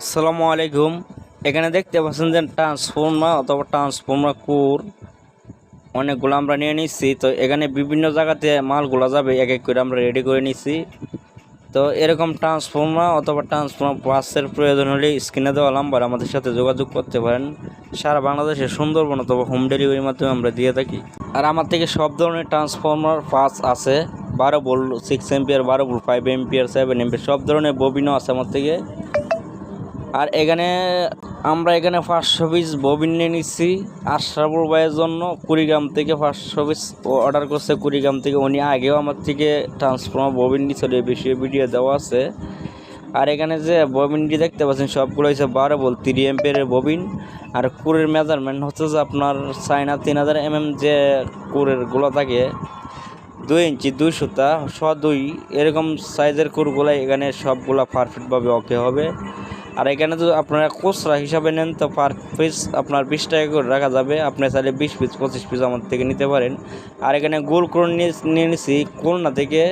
আসসালামু আলাইকুম। এখানে দেখতে পাচ্ছেন যে ট্রান্সফর্মার অথবা ট্রান্সফর্মার কোর অনেকগুলো আমরা নিয়ে নিচ্ছি। তো এখানে বিভিন্ন জায়গাতে মালগুলো যাবে এক এক করে আমরা রেডি করে নিচ্ছি। তো এরকম ট্রান্সফর্মার অথবা ট্রান্সফর্মার পাসের প্রয়োজন হলে স্ক্রিনে দেওয়া নাম্বার আমাদের সাথে যোগাযোগ করতে পারেন। সারা বাংলাদেশে সুন্দরবন অথবা হোম ডেলিভারির মাধ্যমে আমরা দিয়ে থাকি। আর আমার থেকে সব ধরনের ট্রান্সফর্মার পাস আছে। বারো ভোল্ট সিক্স এমপিয়ার বারো volt five ampere seven ampere সব ধরনের ববিনও আছে আমার থেকে। আর এখানে আমরা এখানে পাঁচশো পিস ববিন নিয়ে নিচ্ছি। আশরাফুল ভাইয়ের জন্য কুড়িগ্রাম থেকে পাঁচশো পিস অর্ডার করছে। কুড়িগ্রাম থেকে উনি আগেও আমার থেকে ট্রান্সফর্মার ববিন নিচ্ছিল এই বিষয়ে ভিডিও দেওয়া আছে। আর এখানে যে ববিনটি দেখতে পাচ্ছেন, সবগুলো হচ্ছে বারো বল তিরি এম্পিয়ারের ববিন আর কুরের মেজারমেন্ট হচ্ছে যে আপনার চাইনা তিন হাজার এম এম যে কুরেরগুলো থাকে, দুই ইঞ্চি, দুই সুতা ছ দুই, এরকম সাইজের কুরগুলো এখানে সবগুলা পারফেক্টভাবে ওকে হবে। আর এখানে যদি আপনারা খুচরা হিসাবে নেন, তো পার পিস আপনার বিশ টাকা করে রাখা যাবে। আপনি চাইলে বিশ পিস পঁচিশ পিস আমার থেকে নিতে পারেন। আর এখানে গোল ক্রোন নিয়ে নিছি খুলনা থেকে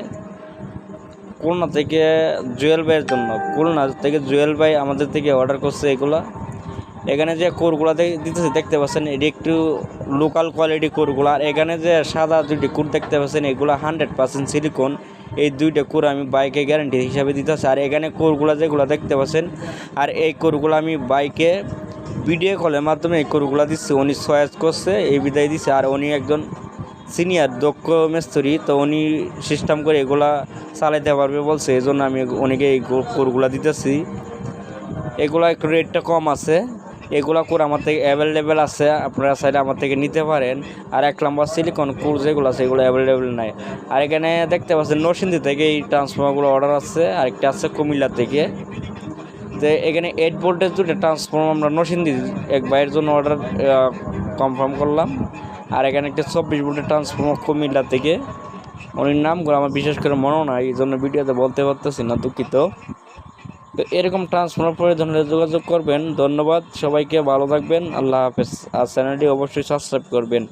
খুলনা থেকে জুয়েল ভাইয়ের জন্য। খুলনা থেকে জুয়েল ভাই আমাদের থেকে অর্ডার করছে এগুলা। এখানে যে কোরগুলো দিতেছে, দেখতে পাচ্ছেন, এটি একটু লোকাল কোয়ালিটি কোরগুলো। আর এখানে যে সাদা দুটি কোর দেখতে পাচ্ছেন, এগুলো হান্ড্রেড পার্সেন্ট সিলিকন এই দুইটা কোর আমি বাইকে গ্যারান্টি হিসাবে দিতেছি। আর এখানে কোরগুলো যেগুলো দেখতে পাচ্ছেন, আর এই কোরগুলো আমি বাইকে ভিডিও কলের মাধ্যমে এই কোরগুলো দিচ্ছি। উনি সয়েজ করছে, এই বিদায় দিচ্ছে আর উনি একজন সিনিয়র দক্ষ মিস্ত্রি তো উনি সিস্টেম করে এগুলা চালাইতে পারবে বলছে। এই জন্য আমি উনিকে এই কোরগুলো দিতেছি। এগুলো একটু রেটটা কম আছে। এগুলো কোর আমার থেকে অ্যাভেলেবেল আছে, আপনারা সাইডে আমার থেকে নিতে পারেন। আর এক নম্বর সিলিকন কোর যেগুলো আছে, এগুলো অ্যাভেলেবেল নাই। আর এখানে দেখতে পাচ্ছেন, নরসিংদী থেকে এই ট্রান্সফর্মারগুলো অর্ডার আছে আর একটা আছে কুমিল্লা থেকে। তো এখানে এইট ভোল্টেজ দুটো ট্রান্সফর্মার আমরা নরসিংদী এক বাইরের জন্য অর্ডার কনফার্ম করলাম। আর এখানে একটা চব্বিশ ভোল্টের ট্রান্সফর্মার কুমিল্লা থেকে। উনির নামগুলো আমার বিশেষ করে মনেও নাই, এই জন্য ভিডিওতে বলতে পারতেছি না, দুঃখিত। তো এরকম ট্রান্সফর্মার প্রয়োজন হলে যোগাযোগ করবেন। ধন্যবাদ সবাইকে, ভালো থাকবেন। আল্লাহ হাফেজ। আর চ্যানেলটি অবশ্যই সাবস্ক্রাইব করবেন।